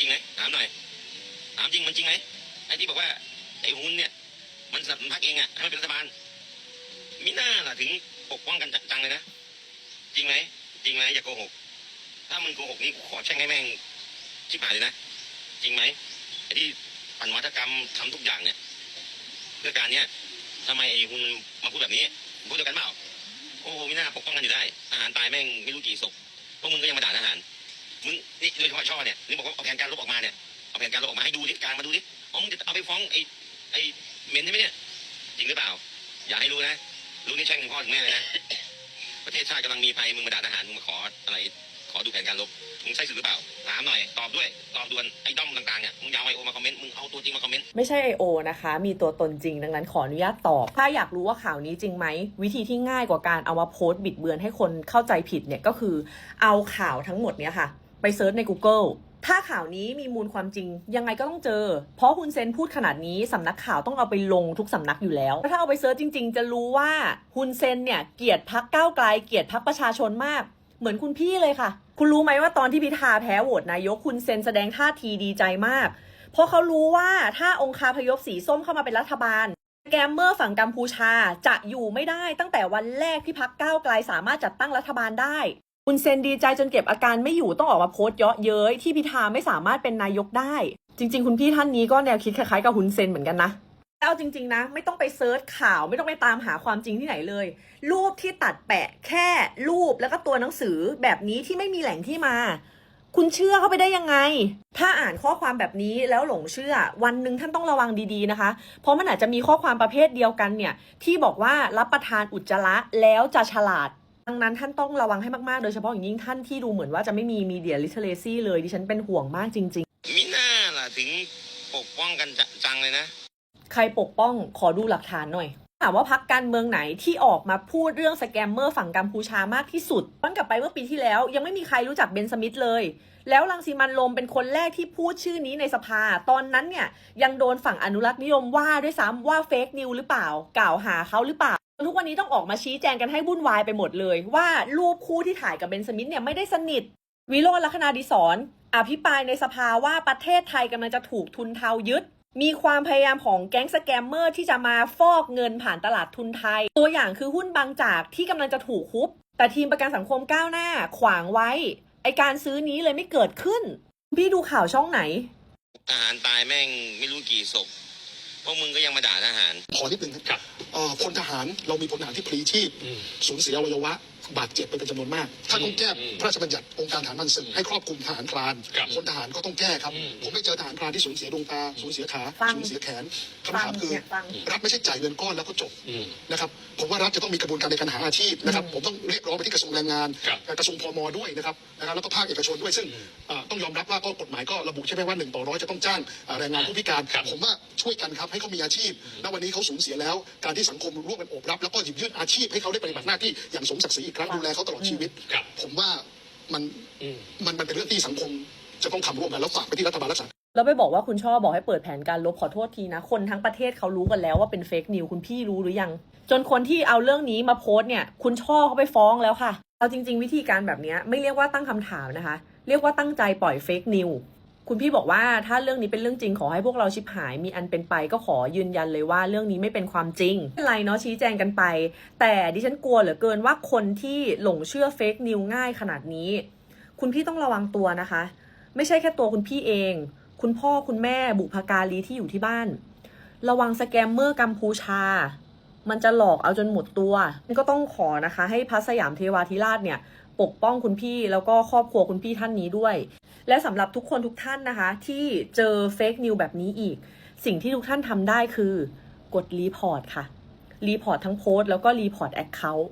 จริงไหมถามหน่อยถามจริงมันจริงไหมไอ้ที่บอกว่าไอ้หุ้นเนี่ยมันสนับสนุนพรรคเองอะให้มันเป็นรัฐบาลมีหน้าล่ะถึงปกป้องกันจังเลยนะจริงไหมจริงไหมอย่าโกหก ถ้ามึงโกหกนี่ขอแช่งให้แม่งชิบหายเลยนะจริงไหมไอ้ที่ปั่นวัฒกรรมทำทุกอย่างเนี่ยเพื่อการเนี้ยทำไมไอ้หุ้นมาพูดแบบนี้พูดเดียวกันเปล่าโอ้โหไม่น่าปกป้องกันอยู่ได้อาหารตายแม่งไม่รู้กี่ศพ โดยเฉพาะช่อเนี่ยนี่บอกว่าเอาแผนการลบออกมาเนี่ยเอาแผนการลบออกมาให้ดูดิดกลางมาดูดิอ๋อมึงจะเอาไปฟ้องไอ้ไอ้เมนใช่ไหมเนี่ยจริงหรือเปล่า อย่าให้รู้นะรู้นี่แช่งพ่อถึงแม่เลยนะประเทศชาติกำลังมีภัยมึงมาด่าทหารมึงมาขออะไรขอดูแผนการลบมึงใช่สื่อหรือเปล่าถามหน่อยตอบด้วยตอบด่วนไอ้ด้อมต่างๆเนี่ยมึงยาวไอโอมาคอมเมนต์มึงเอาตัวจริงมาคอมเมนต์ไม่ใช่ I.O. นะคะ มีตัวตนจริงดังนั้นขออนุญาตตอบ ถ้าอยากรู้ว่าข่าวนี้จริงไหม วิธีที่ง่ายกว่าการเอามาโพสต์บิดเบือนให้คนเข้าใจผิดเนี่ยก็คือเอาข่าวทั้งหมดเนี่ยค่ะ ไปเซิร์ชใน Google ถ้าข่าวนี้มีมูลความจริง ยังไงก็ต้องเจอ เพราะคุณเซนพูดขนาดนี้สำนักข่าวต้องเอาไปลงทุกสำนักอยู่แล้วถ้าเอาไปเซิร์ชจริง ๆ จะรู้ว่าคุณเซนเนี่ยเกลียดพักก้าวไกลเกลียดพักประชาชนมาก เหมือนคุณพี่เลยค่ะ คุณรู้ไหมว่าตอนที่พิธาแพ้โหวตนายกคุณเซนแสดงท่าทีดีใจมาก เพราะเขารู้ว่าถ้าองคาพยพสีส้มเข้ามาเป็นรัฐบาลแกมเมอร์ฝั่งกัมพูชาจะอยู่ไม่ได้ตั้งแต่วันแรกที่พักก้าวไกลสามารถจัดตั้งรัฐบาลได้ คุณเซนดีใจจนเก็บอาการไม่อยู่ต้องออกมาโพสต์เยาะเย้ยที่พิธาไม่สามารถเป็นนายกได้ จริง ๆ คุณพี่ท่านนี้ก็แนวคิดคล้ายๆกับคุณเซนเหมือนกันนะแต่เอาจริง ๆ นะ ไม่ต้องไปเซิร์ชข่าวไม่ต้องไปตามหาความจริงที่ไหนเลย รูปที่ตัดแปะแค่รูปแล้วก็ตัวหนังสือแบบนี้ที่ไม่มีแหล่งที่มา คุณเชื่อเข้าไปได้ยังไง ถ้าอ่านข้อความแบบนี้แล้วหลงเชื่อ วันหนึ่งท่านต้องระวังดีๆนะคะ เพราะมันอาจจะมีข้อความประเภทเดียวกันเนี่ย ที่บอกว่ารับประทานอุจจาระแล้วจะฉลาด ดังนั้นท่านต้องระวังให้มากๆ โดยเฉพาะอย่างยิ่งท่านที่ดูเหมือนว่าจะไม่มีมีเดียลิเทเลซีเลยดิฉันเป็นห่วงมากจริงมีหน้าล่ะถึงปกป้องกันจังเลยนะๆใครปกป้องขอดูหลักฐานหน่อยถามว่าพักการเมืองไหนที่ออกมาพูดเรื่องสแกมเมอร์ฝั่งกัมพูชามากที่สุดย้อนกลับไปเมื่อปีที่แล้ว ยังไม่มีใครรู้จักเบนสมิธเลย แล้วรังสีมันต์โรมเป็นคนแรกที่พูดชื่อนี้ในสภา ตอนนั้นเนี่ยยังโดนฝั่งอนุรักษ์นิยมว่าด้วยซ้ำว่าเฟกนิวหรือเปล่า กล่าวหาเขาหรือเปล่า ทุกวันนี้ต้องออกมาชี้แจงกันให้วุ่นวายไปหมดเลย ว่ารูปคู่ที่ถ่ายกับเบนสมิธเนี่ยไม่ได้สนิท วิโรจน์ลักษณาดิศรอภิปรายในสภาว่าประเทศไทยกำลังจะถูกทุนเทายึด มีความพยายามของแก๊งสแกมเมอร์ที่จะมาฟอกเงินผ่านตลาดทุนไทย ตัวอย่างคือหุ้นบางจากที่กำลังจะถูกคุบ แต่ทีมประกันสังคมก้าวหน้าขวางไว้ ไอการซื้อนี้เลยไม่เกิดขึ้น พี่ดูข่าวช่องไหนทหารตายแม่งไม่รู้กี่ศพ วกมึงก็ยังมาด่าทหาร ขอนิดนึงคครัรับบเอ่อพลทหารเรามีพลทหารที่พลีชีพอืมสูญเสียอวัยวะ บาดเจ็บไปเป็นจำนวนมากถ้าต้องแก้อืมพระราชบัญญัติองค์การทหารมันศึกให้ครอบคลุมทหารพรานครับพลทหารก็ต้องแก้ครับ อืม ผมไม่เจอทหารพรานที่สูญเสียดวงตาสูญเสียขาฟังสูญเสียแขนฟัคำถามคือเนี่ยฟัง รัฐไม่ใช่จ่ายเงินก้อนแล้วก็จบ อืม นะครับผมว่ารัฐจะต้องมีกระบวนการในการหาอาชีพนะครับผมต้องเรียกร้องไปที่กระทรวงแรงงาน ครับกระทรวงพมด้วยนะครับนะครับแล้วก็ภาคเอกชนด้วยซึ่งอืมเอ่อต้องยอมรับว่าก็กฎหมายก็ระบุใช่ไหมว่าหนึ่งต่อร้อยจะต้องจ้างเอ่อแรงงานผู้พิการ ครับผมว่าช่วยกันครับให้เขามีอาชีพณวันนี้เขาสูญเสียแล้ว การที่สังคมร่วมกันโอบรับ แล้วก็หยิบยื่นอาชีพให้เขาได้ปฏิบัติหน้าที่อย่างสมศักดิ์ศรีอีกครั้งดูแลเขาตลอดชีวิต ครับ ผมว่ามันอืม มันมันเป็นเรื่องที่สังคมจะต้องทำร่วมกันแล้วฝากไปที่รัฐบาลรักษา แล้วไปบอกว่าคุณช่อบอกให้เปิดแผนการลบขอโทษทีนะ คนทั้งประเทศเขารู้กันแล้วว่าเป็นเฟกนิวคุณพี่รู้หรือยัง จนคนที่เอาเรื่องนี้มาโพสต์เนี่ย คุณช่อเขาไปฟ้องแล้วค่ะ เอาจริง ๆ วิธีการแบบเนี้ยไม่เรียกว่าตั้งคำถามนะคะ เรียกว่าตั้งใจปล่อยเฟกนิว คุณพี่บอกว่าถ้าเรื่องนี้เป็นเรื่องจริงขอให้พวกเราชิบหายมีอันเป็นไปก็ขอยืนยันเลยว่าเรื่องนี้ไม่เป็นความจริงไม่เป็นไรเนาะชี้แจงกันไป แต่ดิฉันกลัวเหลือเกินว่าคนที่หลงเชื่อเฟกนิวง่ายขนาดนี้ คุณพี่ต้องระวังตัวนะคะ ไม่ใช่แค่ตัวคุณพี่เอง คุณพ่อคุณแม่บุพการีที่อยู่ที่บ้าน ระวังสแกมเมอร์กัมพูชา มันจะหลอกเอาจนหมดตัวนี่ก็ต้องขอนะคะ ให้พระสยามเทวาธิราชเนี่ย ปกป้องคุณพี่แล้วก็ครอบครัวคุณพี่ท่านนี้ด้วย และสำหรับทุกคนทุกท่านนะคะ ที่เจอเฟกนิวแบบนี้อีก สิ่งที่ทุกท่านทำได้คือกดรีพอร์ตค่ะรีพอร์ตทั้งโพสต์แล้วก็รีพอร์ตแอคเคาท์